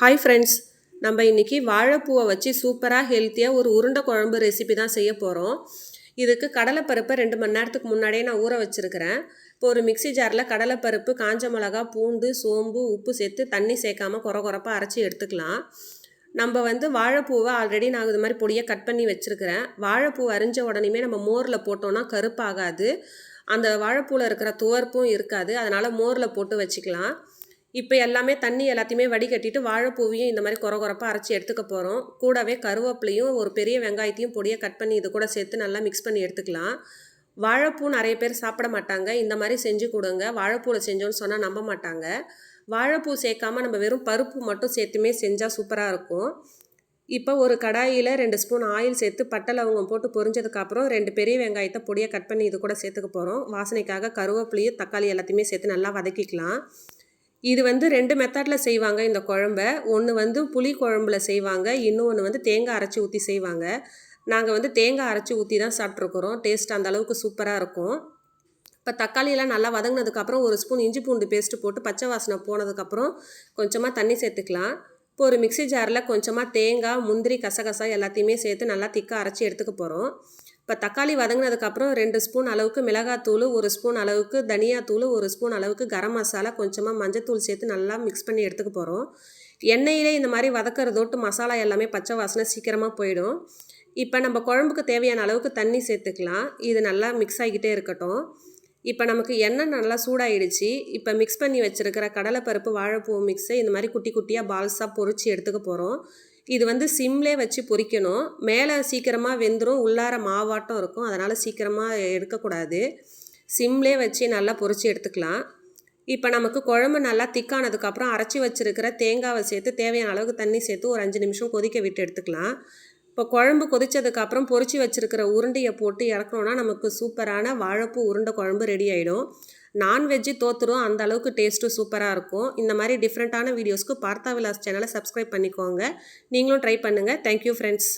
Hi friends நம்ம இன்றைக்கி வாழைப்பூவை வச்சு சூப்பராக ஹெல்த்தியாக ஒரு உருண்டை குழம்பு ரெசிபி தான் செய்ய போகிறோம் இதுக்கு கடலைப்பருப்பை ரெண்டு மணி நேரத்துக்கு முன்னாடியே நான் ஊற வச்சுருக்கிறேன். இப்போ ஒரு மிக்சி ஜாரில் கடலைப்பருப்பு காஞ்ச மிளகா பூண்டு சோம்பு உப்பு சேர்த்து தண்ணி சேர்க்காமல் குறை குறைப்பாக அரைச்சி எடுத்துக்கலாம். நம்ம வந்து வாழைப்பூவை ஆல்ரெடி நான் இது மாதிரி பொடியாக கட் பண்ணி வச்சுருக்கிறேன். வாழைப்பூ அரிஞ்ச உடனேமே நம்ம மோரில் போட்டோன்னா கருப்பாகாது. அந்த வாழைப்பூவில் இருக்கிற துவர்ப்பும் இருக்காது. அதனால் மோரில் போட்டு வச்சுக்கலாம். இப்போ எல்லாமே தண்ணி எல்லாத்தையுமே வடிகட்டிட்டு வாழைப்பூவையும் இந்த மாதிரி குற குறப்பாக அரைச்சி எடுத்துக்க போகிறோம் கூடவே கருவேப்பிலையும் ஒரு பெரிய வெங்காயத்தையும் பொடியை கட் பண்ணி இது கூட சேர்த்து நல்லா மிக்ஸ் பண்ணி எடுத்துக்கலாம். வாழைப்பூ நிறைய பேர் சாப்பிட மாட்டாங்க. இந்த மாதிரி செஞ்சு கொடுங்க. வாழைப்பூவில் செஞ்சோன்னு சொன்னால் நம்ப மாட்டாங்க. வாழைப்பூ சேர்க்காம நம்ம வெறும் பருப்பு மட்டும் சேர்த்துமே செஞ்சால் சூப்பராக இருக்கும். இப்போ ஒரு கடாயில் ரெண்டு ஸ்பூன் ஆயில் சேர்த்து பட்டை லவங்கம் போட்டு பொரிஞ்சதுக்கப்புறம் ரெண்டு பெரிய வெங்காயத்தை பொடியை கட் பண்ணி இது கூட சேர்த்துக்க போகிறோம் வாசனைக்காக கருவேப்பிலையும் தக்காளி எல்லாத்தையுமே சேர்த்து நல்லா வதக்கிக்கலாம். இது வந்து ரெண்டு மெத்தடில் செய்வாங்க இந்த குழம்ப. ஒன்று வந்து புளி குழம்புல செய்வாங்க இன்னொன்று வந்து தேங்காய் அரைச்சி ஊற்றி செய்வாங்க. நாங்கள் வந்து தேங்காய் அரைச்சி ஊற்றி தான் சாப்பிட்ருக்குறோம் டேஸ்ட் அந்த அளவுக்கு சூப்பராக இருக்கும். இப்போ தக்காளியெல்லாம் நல்லா வதங்கினதுக்கப்புறம் ஒரு ஸ்பூன் இஞ்சி பூண்டு பேஸ்ட்டு போட்டு பச்சை வாசனை போனதுக்கப்புறம் கொஞ்சமாக தண்ணி சேர்த்துக்கலாம். ஒரு மிக்சி ஜாரில் கொஞ்சமாக தேங்காய் முந்திரி கசகசா எல்லாத்தையுமே சேர்த்து நல்லா திக்காக அரைச்சி எடுத்துக்க போகிறோம் இப்போ தக்காளி வதங்கினதுக்கப்புறம் ரெண்டு ஸ்பூன் அளவுக்கு மிளகாத்தூள் ஒரு ஸ்பூன் அளவுக்கு தனியாத்தூள் ஒரு ஸ்பூன் அளவுக்கு கரம் மசாலா கொஞ்சமாக மஞ்சத்தூள் சேர்த்து நல்லா மிக்ஸ் பண்ணி எடுத்துக்க போகிறோம் எண்ணெயிலே இந்த மாதிரி வதக்கிறதோட்டு மசாலா எல்லாமே பச்சை வாசனை சீக்கிரமாக போயிடும். இப்போ நம்ம குழம்புக்கு தேவையான அளவுக்கு தண்ணி சேர்த்துக்கலாம். இது நல்லா மிக்ஸ் ஆகிக்கிட்டே இருக்கட்டும். இப்போ நமக்கு எண்ணெய் நல்லா சூடாயிடுச்சு. இப்போ மிக்ஸ் பண்ணி வச்சுருக்கிற கடலைப்பருப்பு வாழைப்பூ மிக்ஸை இந்த மாதிரி குட்டி குட்டியாக பால்ஸாக பொறிச்சு எடுத்துக்க போகிறோம் இது வந்து சிம்லே வச்சு பொறிக்கணும். மேலே சீக்கிரமாக வெந்துடும் உள்ளார மாவாட்டம் இருக்கும். அதனால் சீக்கிரமாக எடுக்கக்கூடாது சிம்லே வச்சு நல்லா பொறிச்சு எடுத்துக்கலாம். இப்போ நமக்கு குழம்பு நல்லா திக்கானதுக்கப்புறம் அரைச்சி வச்சுருக்கிற தேங்காவை சேர்த்து தேவையான அளவுக்கு தண்ணி சேர்த்து ஒரு அஞ்சு நிமிஷம் கொதிக்க விட்டு எடுத்துக்கலாம். இப்போ குழம்பு கொதித்ததுக்கப்புறம் பொறிச்சு வச்சுருக்கிற உருண்டையை போட்டு இறக்கணுன்னா நமக்கு சூப்பரான வாழைப்பூ உருண்டை குழம்பு ரெடி ஆகிடும் நான்வெஜ்ஜு தோத்துரும் அந்த அளவுக்கு டேஸ்ட்டும் சூப்பராக இருக்கும். இந்த மாதிரி டிஃப்ரெண்ட்டான வீடியோஸ்க்கு பார்த்தா விலாஸ் சேனலை சப்ஸ்கிரைப் பண்ணிக்கோங்க. நீங்களும் ட்ரை பண்ணுங்கள் தேங்க்யூ ஃப்ரெண்ட்ஸ்